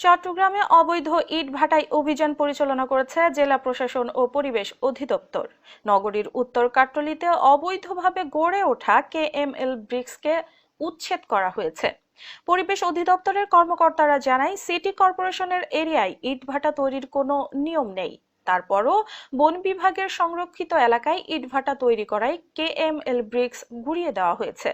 চট্টগ্রামে অবৈধ ইট ভাটায় অভিযান পরিচালনা করেছে জেলা প্রশাসন ও পরিবেশ অধিদপ্তর। নগরীর উত্তর কাট্টলিতে অবৈধভাবে গড়ে ওঠা কেএমএল ব্রিক্সকে উচ্ছেদ করা হয়েছে। পরিবেশ অধিদপ্তরের কর্মকর্তারা জানায়, সিটি কর্পোরেশনের এরিয়ায় ইটভাটা তৈরির কোনো নিয়ম নেই। তারপরও বন বিভাগের সংরক্ষিত এলাকায় ইটভাটা তৈরি করায় কে এম এল ব্রিক্স ঘুরিয়ে দেওয়া হয়েছে।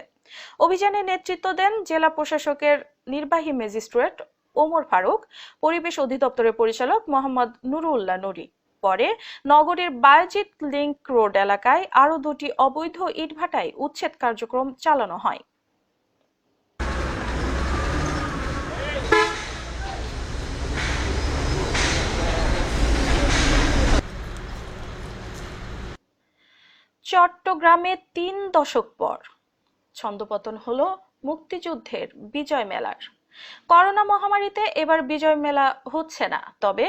অভিযানে নেতৃত্ব দেন জেলা প্রশাসকের নির্বাহী ম্যাজিস্ট্রেট ওমর ফারুক, পরিবেশ অধিদপ্তরের পরিচালক মোহাম্মদ নুরুল্লাহ নুরি। পরে নগরীর বায়োজিৎ লিংক রোড এলাকায় আরও দুটি অবৈধ ইটভাটায় উচ্ছেদ কার্যক্রম চালানো হয়। চট্টগ্রামে তিন দশক পর ছন্দপতন হলো মুক্তিযুদ্ধের বিজয় মেলার। করোনা মহামারীতে এবার বিজয় মেলা হচ্ছে না। তবে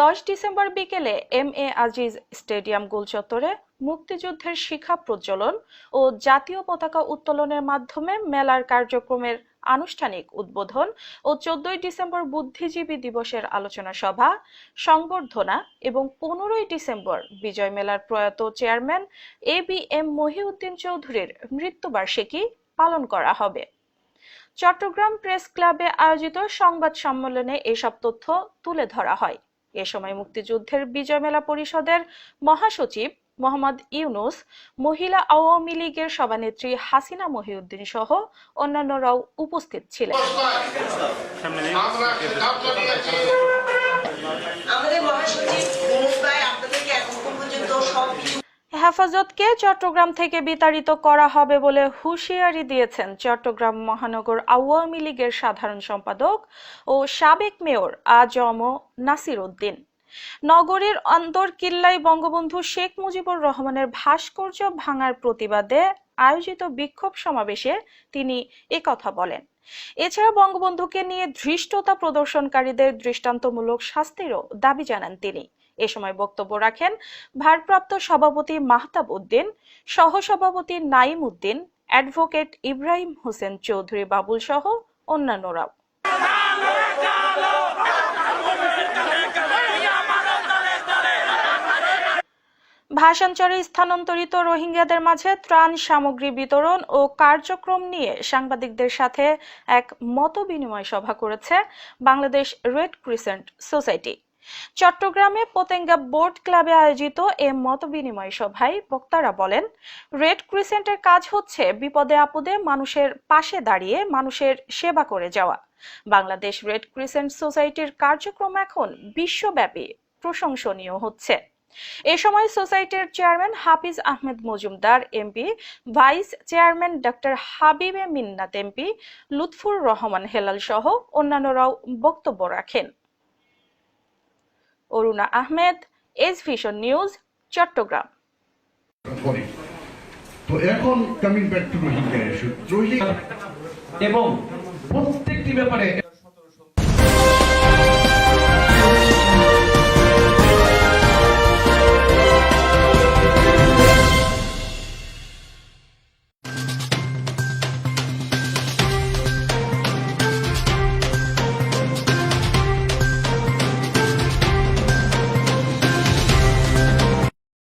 দশ ডিসেম্বর বিকেলে এম এ আজিজ স্টেডিয়াম গোলচত্বরে মুক্তিযুদ্ধের শিখা প্রজ্বলন ও জাতীয় পতাকা উত্তোলনের মাধ্যমে মেলার কার্যক্রমের আনুষ্ঠানিক উদ্বোধন ও চোদ্দই ডিসেম্বর বুদ্ধিজীবী দিবসের আলোচনা সভা, সংবর্ধনা এবং পনেরোই ডিসেম্বর বিজয় মেলার প্রয়াত chairman A B M Mohiuddin চৌধুরীর মৃত্যুবার্ষিকী পালন করা হবে। চট্টগ্রাম প্রেস ক্লাবে আয়োজিত সংবাদ সম্মেলনে এসব তথ্য তুলে ধরা হয়। এ সময় মুক্তিযুদ্ধের বিজয় মেলা পরিষদের মহাসচিব মোহাম্মদ ইউনুস মহিলা আওয়ামী লীগের সভানেত্রী হাসিনা মহিউদ্দিন সহ অন্যান্যরাও উপস্থিত ছিলেন। হেফাজতকে চট্টগ্রাম থেকে বিতাড়িত করা হবে বলে হুঁশিয়ারি দিয়েছেন চট্টগ্রাম মহানগর আওয়ামী লীগের সাধারণ সম্পাদক ও সাবেক মেয়র আজম নাসির উদ্দিন। নগরীর অন্তর কিল্লায় বঙ্গবন্ধু শেখ মুজিবুর রহমানের ভাস্কর্য ভাঙার প্রতিবাদে আয়োজিত বিক্ষোভ সমাবেশে তিনি একথা বলেন। এছাড়া বঙ্গবন্ধুকে নিয়ে ধৃষ্টতা প্রদর্শনকারীদের দৃষ্টান্তমূলক শাস্তিরও দাবি জানান তিনি। এ সময় বক্তব্য রাখেন ভারপ্রাপ্ত সভাপতি মাহতাব উদ্দিন, সহসভাপতি নাইম উদ্দিন, অ্যাডভোকেট ইব্রাহিম হোসেন চৌধুরী বাবুল সহ অন্যান্যরাও। ভাষাঞ্চলে স্থানান্তরিত রোহিঙ্গাদের মাঝে ত্রাণ সামগ্রী বিতরণ ও কার্যক্রম নিয়ে সাংবাদিকদের সাথে এক মতবিনিময় সভা করেছে বাংলাদেশ রেড ক্রিসেন্ট সোসাইটি। চট্টগ্রামে পতেঙ্গা বোর্ড ক্লাবে আয়োজিত এ মতবিনিময় সভায় বক্তারা বলেন, রেড ক্রিসেন্টের কাজ হচ্ছে বিপদে আপদে মানুষের পাশে দাঁড়িয়ে মানুষের সেবা করে যাওয়া। বাংলাদেশ রেড ক্রিসেন্ট সোসাইটির কার্যক্রম এখন বিশ্বব্যাপী প্রশংসনীয় হচ্ছে। এ সময় সোসাইটির chairman Hafiz Ahmed Majumder MP vice chairman doctor Habibe Minnat MP Lutfur Rahman Helal সহ অন্যান্যরাও বক্তব্য রাখেন। Aruna Ahmed S vision news Chattogram. তো এখন coming back to Rohingya issue Rohingya এবং প্রত্যেকটি ব্যাপারে